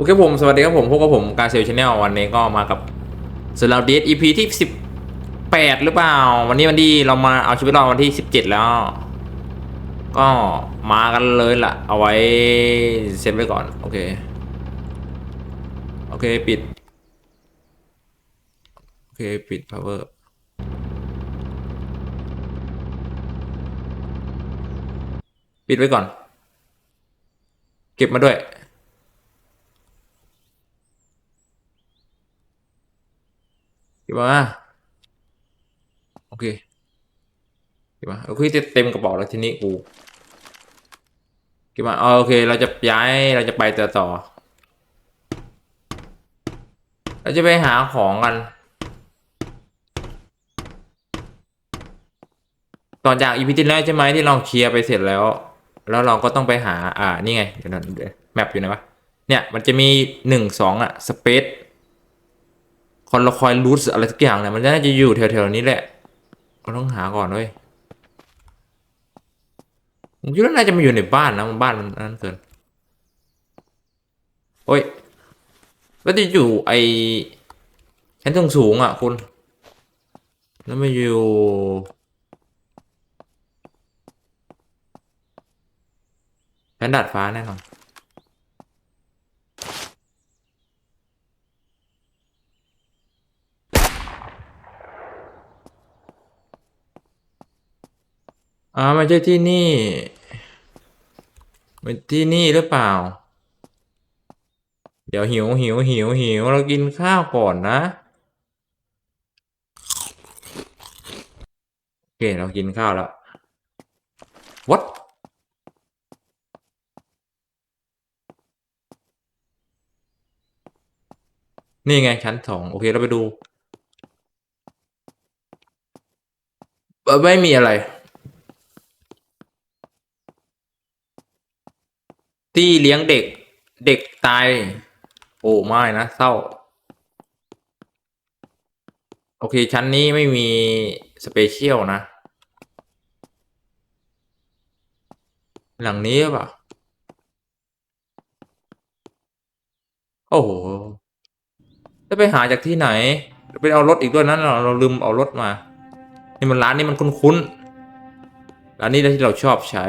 โอเคผมสวัสดีครับผมพวกกับผมการเซลชแนลวันนี้ก็มากับสลาดี EP ที่18หรือเปล่า วันนี้วันที่เรามาเอาชีวิตรอดวันที่17แล้ว ก็มากันเลยล่ะ เอาไว้เซตไว้ก่อน โอเค โอเคปิด โอเคปิด power ปิดไว้ก่อน เก็บมาด้วย เก็บมาโอเคเก็บมาโอเคเต็มกระเป๋าแล้วทีนี้กูเก็บมาเอาโอเค เราจะย้ายเราจะไปต่อต่อ เราจะไปหาของกัน ต่อจากอีพีที่แล้วใช่ไหมที่เราเคลียร์ไปเสร็จแล้ว แล้วเราก็ต้องไปหาอ่านี่ไงเดี๋ยวนะแมปอยู่ไหนวะเนี่ยมันจะมีหนึ่งสองอะสเปซ คอนละคอยรูทอะไรสักอย่างเนี่ยมันน่าจะอยู่แถวๆนี้แหละเราต้องหาก่อนเว้ยผมคิดว่าน่าจะมาอยู่ในบ้านนะมันบ้านมันนั่นเกินโอ้ยแล้วจะอยู่ไอชั้นสูงสูงอะคุณแล้วมาอยู่ชั้นดาดฟ้าแน่นอน อ่าไม่ใช่ที่นี่เป็นที่นี่หรือเปล่า เดี๋ยวหิวหิวหิวหิวเรากินข้าวก่อนนะ โอเค เรากินข้าวแล้ว what นี่ไงชั้นสองโอเคเราไปดู ไม่มีอะไร ที่เลี้ยงเด็ก เด็กตาย โอ้ไม่นะเศร้า โอเค ชั้นนี้ไม่มีสเปเชียลนะ หลังนี้เปล่าโอ้โห จะไปหาจากที่ไหน ไปเอารถอีกด้วยนั้นเราเราลืมเอารถมา นี่มันร้านนี้มันคุ้นๆร้านนี้ที่เราชอบใช้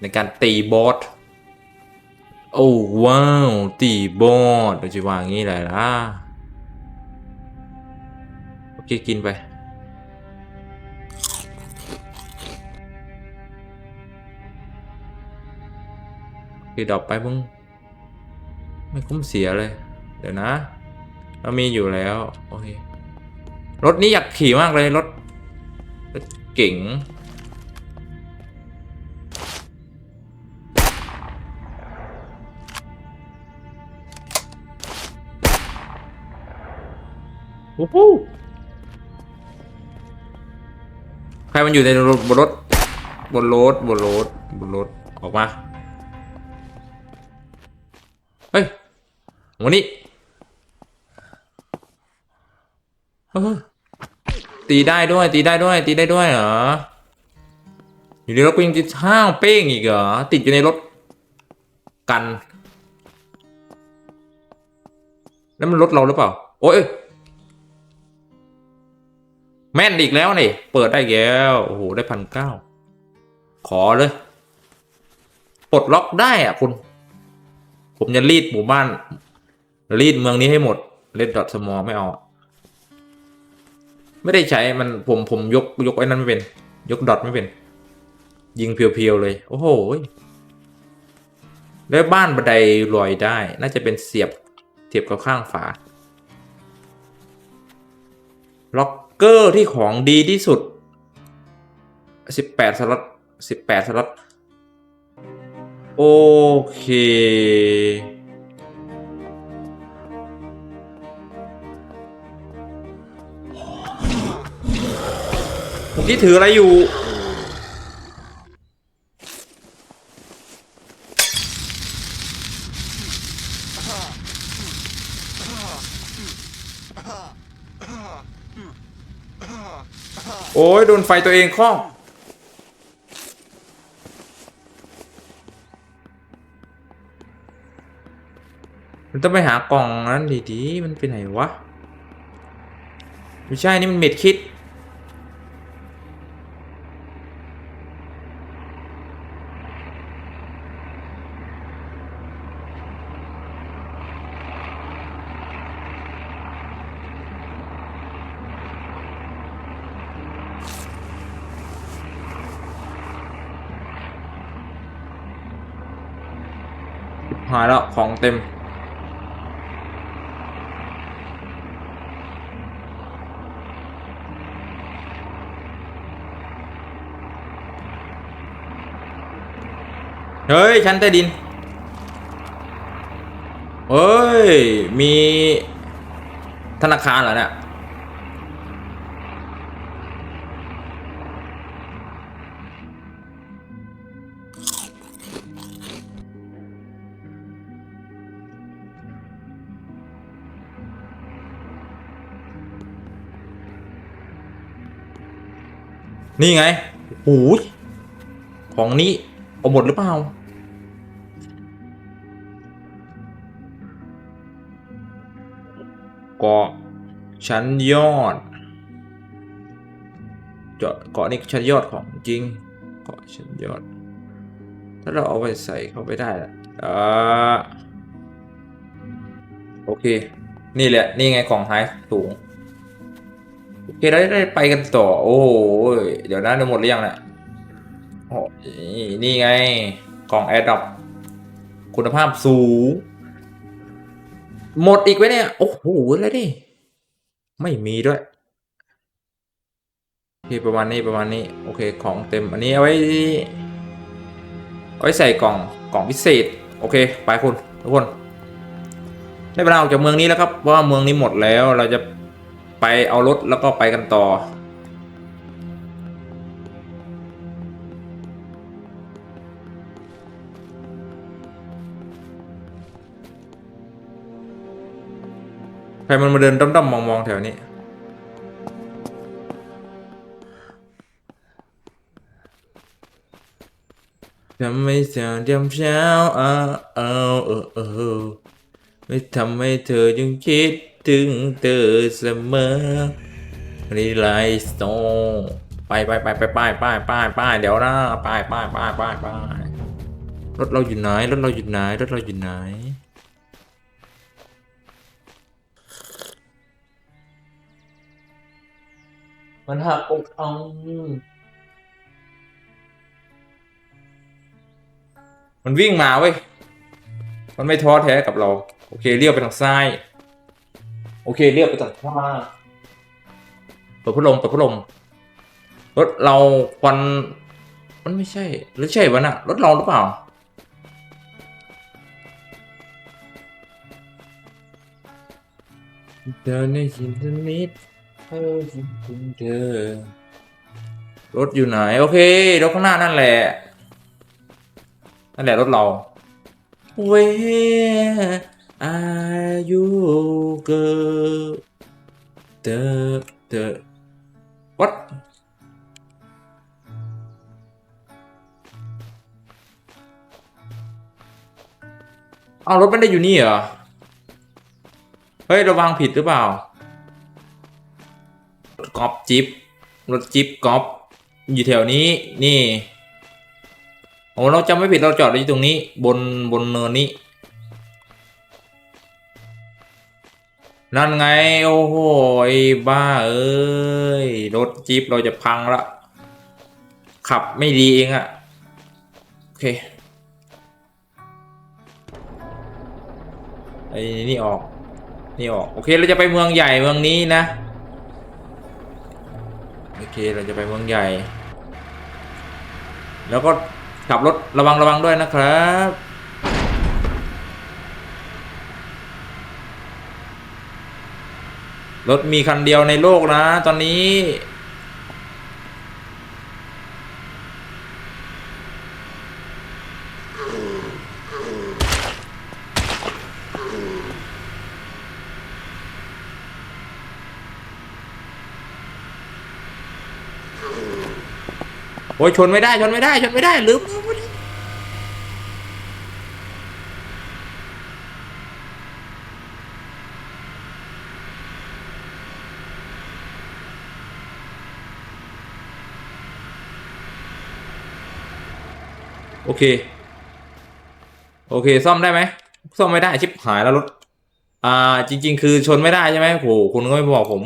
ในการตีบอส โอ้ว้าวตีบอสเราจะวางอย่างนี้แหละล่ะโอเคกินไปคือดอกไปมึงไม่คุ้มเสียเลย เดี๋ยวนะ เรามีอยู่แล้ว โอเครถนี้อยากขี่มากเลยรถรถเก๋ง วู้ฮู้ใครมันอยู่ในรถบนรถบนรถบนรถบนรถออกมา เฮ้ยวันนี้ตีได้ด้วย ตีได้ด้วย ตีได้ด้วยเหรอ อยู่ในรถก็ยังจะห้าวเป้งอีกเหรอ ติดอยู่ในรถกัน แล้วมันรถเราหรือเปล่า โอ้ย แม่นอีกแล้วนี่เปิดได้แล้วโอ้โหได้พันเก้าขอเลยปลดล็อกได้อะคุณ ผมจะรีดหมู่บ้าน รีดเมืองนี้ให้หมดเลดดอทสมอไม่เอา ไม่ได้ใช้มันผมผมยกยกไอ้นั้นไม่เป็น ยกดอทไม่เป็น ยิงเพียวๆเลย โอ้โหแล้วบ้านบันไดลอยได้ น่าจะเป็นเสียบเสียบกับข้างฝา ล็อก เกอร์ที่ของดีที่สุด 18 สล็อต 18 สล็อต โอเค เมื่อกี้ถืออะไรอยู่ โอ้ยโดนไฟตัวเองคล้อง มันต้องไปหากล่องนั้นดีๆ มันไปไหนวะ ไม่ใช่ นี่มันเม็ดคิด หายแล้ว ของ เต็ม เฮ้ย ชั้นใต้ดิน เฮ้ย มีธนาคารเหรอเนี่ย นี่ไงโอ้ยของนี้เอาหมดหรือเปล่า เกาะชั้นยอด เจาะเกาะนี่ชั้นยอดของจริง เกาะชั้นยอด ถ้าเราเอาไปใส่เข้าไปได้ละอ่าโอเค นี่แหละ นี่ไงของไฮสูง โอเคเราได้ไปกันต่อ โอ้โหเดี๋ยวนะเดี๋ยวหมดหรือยังเนี่ยโอ้ยนี่ไงกล่องแอร์ดรอปคุณภาพสูง หมดอีกไว้เนี่ย โอ้โหอะไรดิไม่มีด้วยโอเคประมาณนี้ประมาณนี้ โอเคของเต็มอันนี้เอาไว้เอาไว้ใส่กล่องกล่องพิเศษ โอเค ไปคุณทุกคนได้เวลาออกจากเมืองนี้แล้วครับเพราะว่าเมืองนี้หมดแล้วเราจะ ไปเอารถแล้วก็ไปกันต่อ ใครมันมาเดินด้อมๆมอง ๆ แถวนี้ทำไม่เช้าเดียมเช้าเอาเอาเออเออไม่ทำให้เธอยังคิด ถึงเธอเสมอรีไลสโตไปไปไปไปไปไปไปไปเดี๋ยวนะไปไปไปไปไปรถเราอยู่ไหนรถเราอยู่ไหนรถเราอยู่ไหนมันหักอกเอามันวิ่งมาเว้ย มันไม่ท้อแท้กับเรา โอเคเลี้ยวไปทางซ้าย โอเคเลี้ยวไปทางขวาเปิดพัดลมเปิดพัดลมรถเราควันมันไม่ใช่หรือใช่วะน่ะรถเราหรือเปล่า เดินในหินนิดเธอคิดถึงเธอรถอยู่ไหน โอเครถข้างหน้านั่นแหละนั่นแหละรถเรา Where are you girl เธอเธอ what เอารถไม่ได้อยู่นี่เหรอ เฮ้ย ระวังผิดหรือเปล่ากอล์ฟจิ๊บรถจิบกอล์ฟอยู่แถวนี้นี่โอ้เราจำไม่ผิดเราจอดอยู่ตรงนี้ บนบนเนินนี้ นั่นไง โอ้โหไอ้บ้าเอ้ย รถจิ๊บเราจะพังละ ขับไม่ดีเองอะโอเคไอ้นี่ออก นี่ออก โอเคเราจะไปเมืองใหญ่เมืองนี้นะ โอเคเราจะไปเมืองใหญ่ แล้วก็ขับรถระวังระวังด้วยนะครับ รถมีคันเดียวในโลกนะ ตอนนี้ โอ้ยชนไม่ได้ชนไม่ได้ชนไม่ได้ลืมลืม โอเค โอเค ซ่อมได้ไหมซ่อมไม่ได้ชิบหายแล้วรถ อ่า จริง ๆ คือชนไม่ได้ใช่ไหมโหคุณก็ไม่บอกผม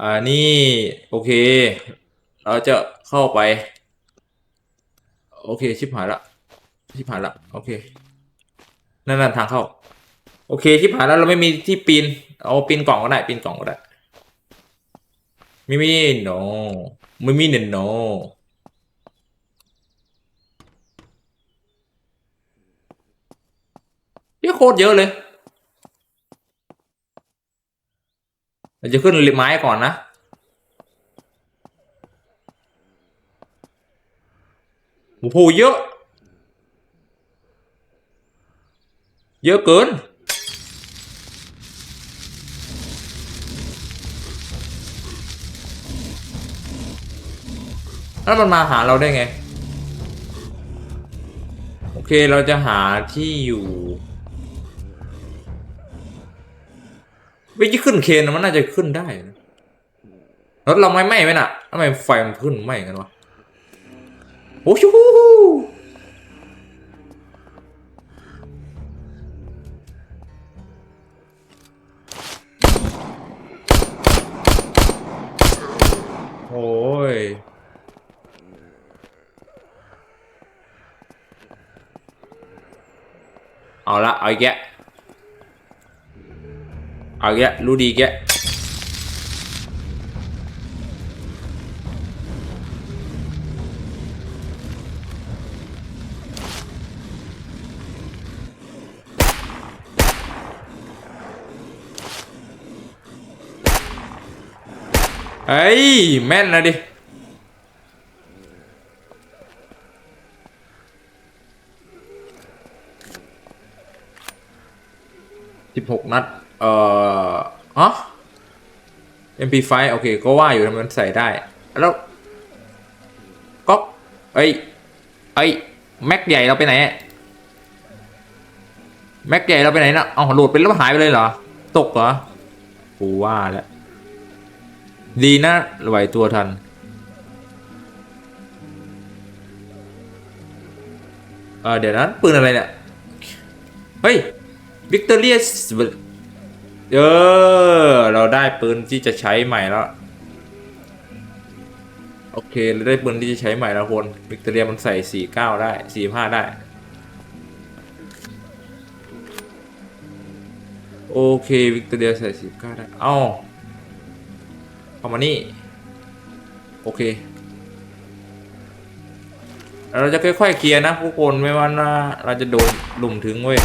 อ่านี่ โอเค เราจะเข้าไป โอเค ชิบหายละชิบหายละโอเค นั่นนั่นทางเข้า โอเค ชิบหายแล้วเราไม่มีที่ปีน เอาปีนกล่องก็ได้ปีนกล่องก็ได้ไม่มี no ไม่มีเนน no เยอะโคตรเยอะเลยเราจะขึ้นไม้ก่อนนะโอ้โหเยอะ เยอะเกินแล้วมันมาหาเราได้ไง โอเคเราจะหาที่อยู่ วิธีขึ้นเคนนมันน่าจะขึ้นได้นะรถเราไม่ไหม้ไหมน่ะทำไมไฟมันขึ้นไหม้กันวะโอ้ชูโอ้ยเอาละเอาอีกแก เอาแกรู้ดีแกเอ้ย แม่นนะดิสิบหกนัด เอ่อ MP5 โอเค ก็ว่าอยู่ทำไมมันใส่ได้ แล้วก็เอ้ยเอ้ยแม็กใหญ่เราไปไหนแม็กใหญ่เราไปไหนนะเอาโหลดไปแล้วหายไปเลยเหรอ ตกเหรอกูว่าแล้วดีนะไหวตัวทันเออเดี๋ยวนะปืนอะไรเนี่ย เฮ้ยวิกตอเรีย เออ เราได้ปืนที่จะใช้ใหม่แล้ว โอเคเราได้ปืนที่จะใช้ใหม่แล้วคนวิกตอเรียมันใส่สี่เก้าได้สี่ห้าได้ โอเควิกตอเรียใส่สี่เก้าได้ เอ้าเข้ามานี่ โอเคเราจะค่อยๆเคลียร์นะทุกคนไม่ว่าเราจะโดนหลุมถึงเว้ย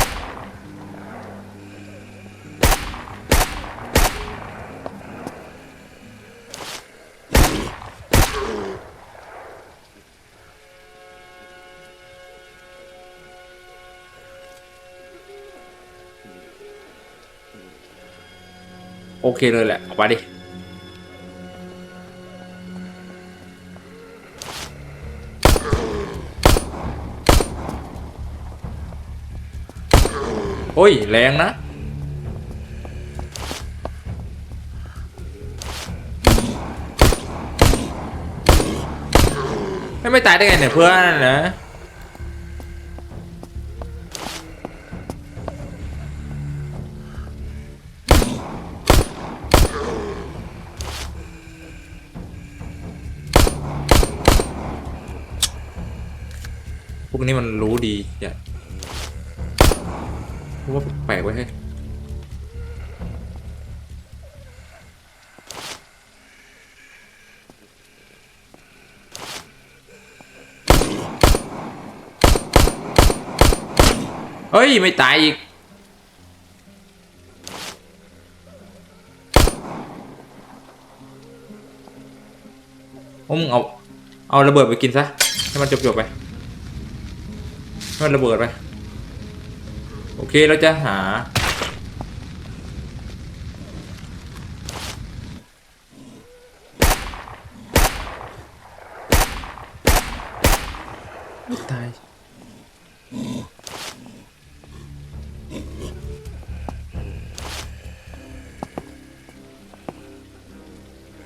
อเคเลยแหละเอาไปดิโอ้ย แรงนะไม่ไม่ตายได้ไงเนี่ยเพื่อนนะ วกนี้มันรู้ดีอย่าเพราะว่าแปลกไว้ให้เฮ้ย ไม่ตายอีกโอ้มึงเอา เอาระเบิดไปกินซะ ให้มันจบๆไป มันระเบิดไป โอเคเราจะหาไม่ตาย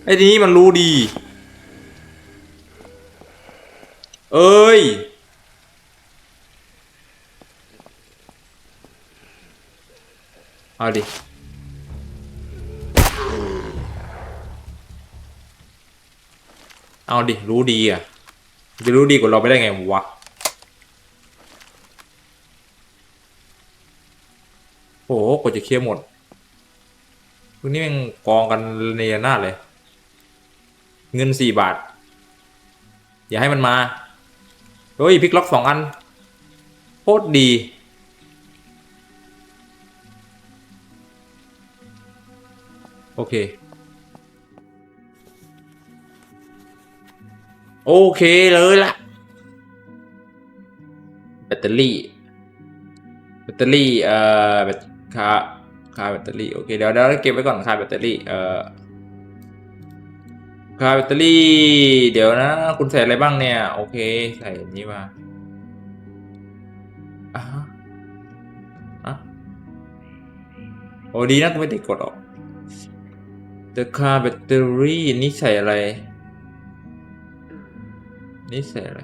ไอ้นี้มันรู้ดี เอ้ย เอาดิ เอาดิ รู้ดีอะ จะรู้ดีกว่าเราไปได้ไงวะ โอ้โหกว่าจะเคลียร์หมดพวกนี้มันกองกันเนยนาเลย เงินสี่บาท อย่าให้มันมา เฮ้ย พิกล็อกสองอัน โคตรดี เค โอเคเลยล่ะ แบตเตอรี่ แบตเตอรี่ เอ่อแบตคาคาแบตเตอรี่ โอเค เดี๋ยวเดี๋ยวเก็บไว้ก่อนคาแบตเตอรี่ เอ่อคาแบตเตอรี่ เดี๋ยวนะ คุณใส่อะไรบ้างเนี่ย โอเค ใส่นี้มาอะอะโอ้ดีนะกูไม่ได้กดออก The car battery นี่ใส่อะไร นี่ใส่อะไร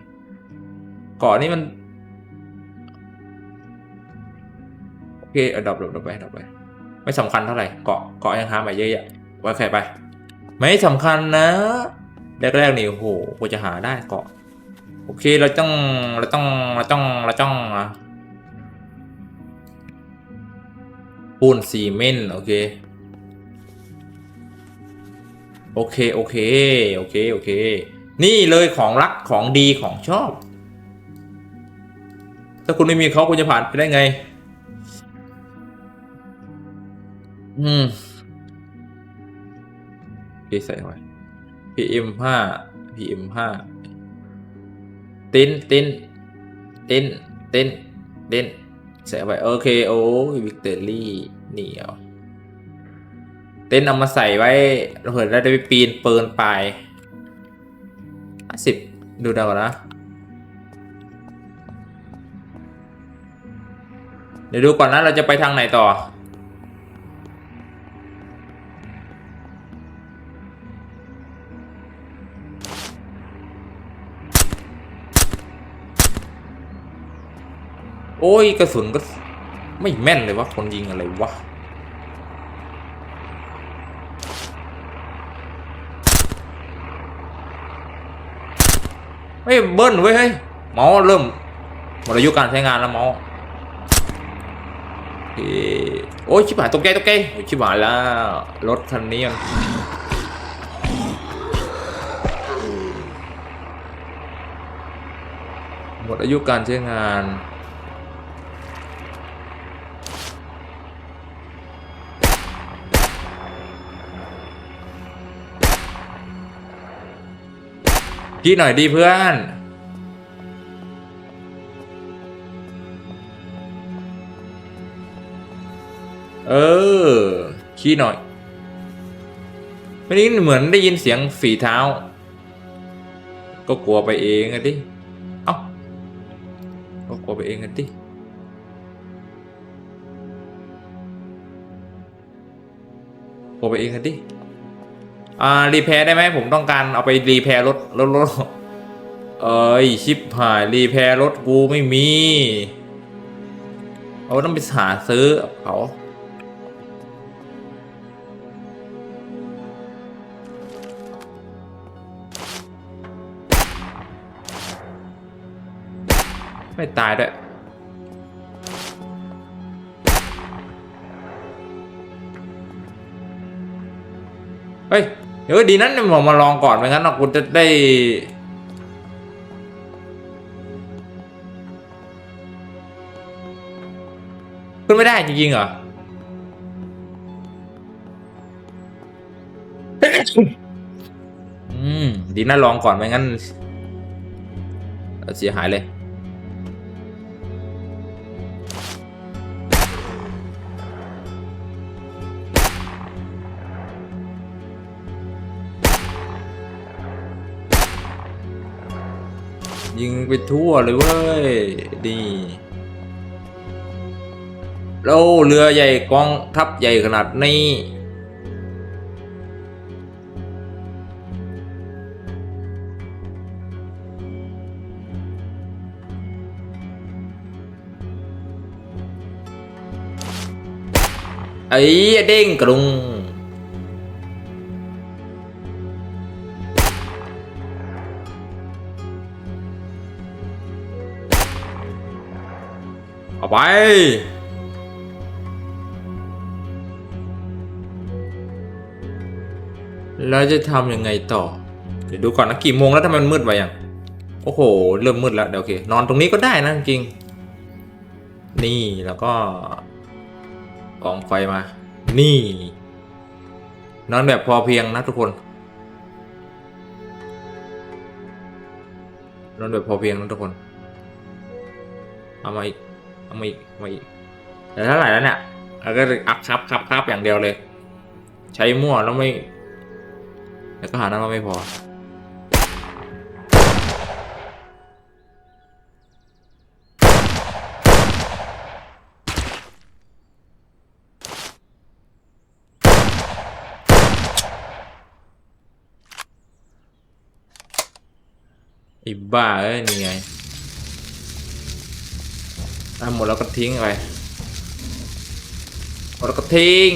เกาะนี่มัน โอเคเอาดรอปดรอปดอปไปดรอปไป ไม่สำคัญเท่าไหร่ เกาะเกาะยังหามาเยอะแยะไว้ใครไป ไม่สำคัญนะ แรกๆนี่โอ้โหกว่าจะหาได้เกาะ โอเค เราต้อง เราต้อง เราต้อง เราต้องอะปูนซีเมนต์โอเค โอเคโอเคโอเคโอเค นี่เลยของรักของดีของชอบ ถ้าคุณไม่มีเขาคุณจะผ่านไปได้ไง อืมพี่ใส่ไว้ PM ห้า PM ห้าตินตินตินตินตินใส่ไว้โอเคโอ้ยวิกเตอรี่เหนียว เต็นท์เอามาใส่ไว้เผื่อเราได้ไปปีนเปินปลายห้าสิบดูเดาก่อนนะ เดี๋ยวดูก่อนนะเราจะไปทางไหนต่อ โอ้ย กระสุนก็ไม่แม่นเลยวะคนยิงอะไรวะ เฮ้ยเบิ้ลเว้ยเฮ้ยเมาส์เริ่มหมดอายุการใช้งานแล้วเมาส์โอเคโอ้ยชิบหายตกใจตกใจโอ้ยชิบหายแล้วรถคันนี้มันหมดอายุการใช้งาน กี้หน่อยดีเพื่อน เออ ขี้หน่อยวันนี้เหมือนได้ยินเสียงฝีเท้า ก็กลัวไปเองอะดิ เอ้า ก็กลัวไปเองอะดิกลัวไปเองอะดิ อ่ารีแพร์ได้ไหมผมต้องการเอาไปรีแพร์รถรถรถเอ้ยชิปหายรีแพร์รถกูไม่มีเอาต้องไปหาซื้อเขาไม่ตายด้วย เดี๋ยวดีนั้นเนี่ยผมมาลองก่อนไม่งั้นเราคุณจะได้ขึ้นไม่ได้จริงๆเหรออืม ดีนะลองก่อนไม่งั้น เสียหายเลย ยิงไปทั่วเลยเว้ยดีแล้วเรือใหญ่กองทัพใหญ่ขนาดนี้ไอ้เด้งกรุง เอาไปแล้วจะทำยังไงต่อ เดี๋ยวดูก่อนนะกี่โมงแล้วทำไมมันมืดไปยัง โอ้โห เริ่มมืดแล้วเดี๋ยวโอเค นอนตรงนี้ก็ได้นะจริง นี่แล้วก็กองไฟมา นี่ นอนแบบพอเพียงนะทุกคน นอนแบบพอเพียงนะทุกคน เอามาอีก เอามาอีกเอามาอีกแต่เท่าไหร่แล้วเนี่ยเราก็อักครับครับครับอย่างเดียวเลย ใช้มั่วแล้วไม่แล้วก็หาน้ำมาไม่พอไอ้บ้าเอ้ยนี่ไง ทำหมดแล้วก็ทิ้งไปหมดแล้วก็ทิ้ง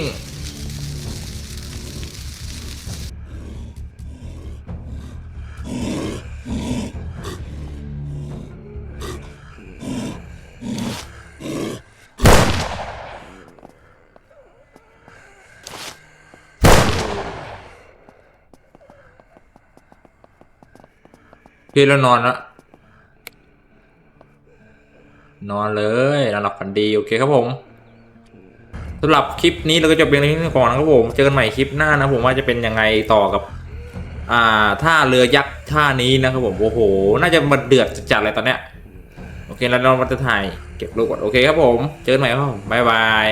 พี่แล้วนอนและ นอนเลยนอนหลับฝันดี โอเคครับผมสำหรับคลิปนี้เราก็จะเป็นเรื่องนี้ก่อนนะครับผมเจอกันใหม่คลิปหน้านะผมว่าจะเป็นยังไงต่อกับอ่าท่าเรือยักษ์ท่านี้นะครับผมโอ้โห น่าจะมาเดือดจัดๆเลยตอนเนี้ยโอเคแล้วเรามาจะถ่ายเก็บรูปก่อนโอเคครับผม เจอกันใหม่ครับผมบ๊ายบาย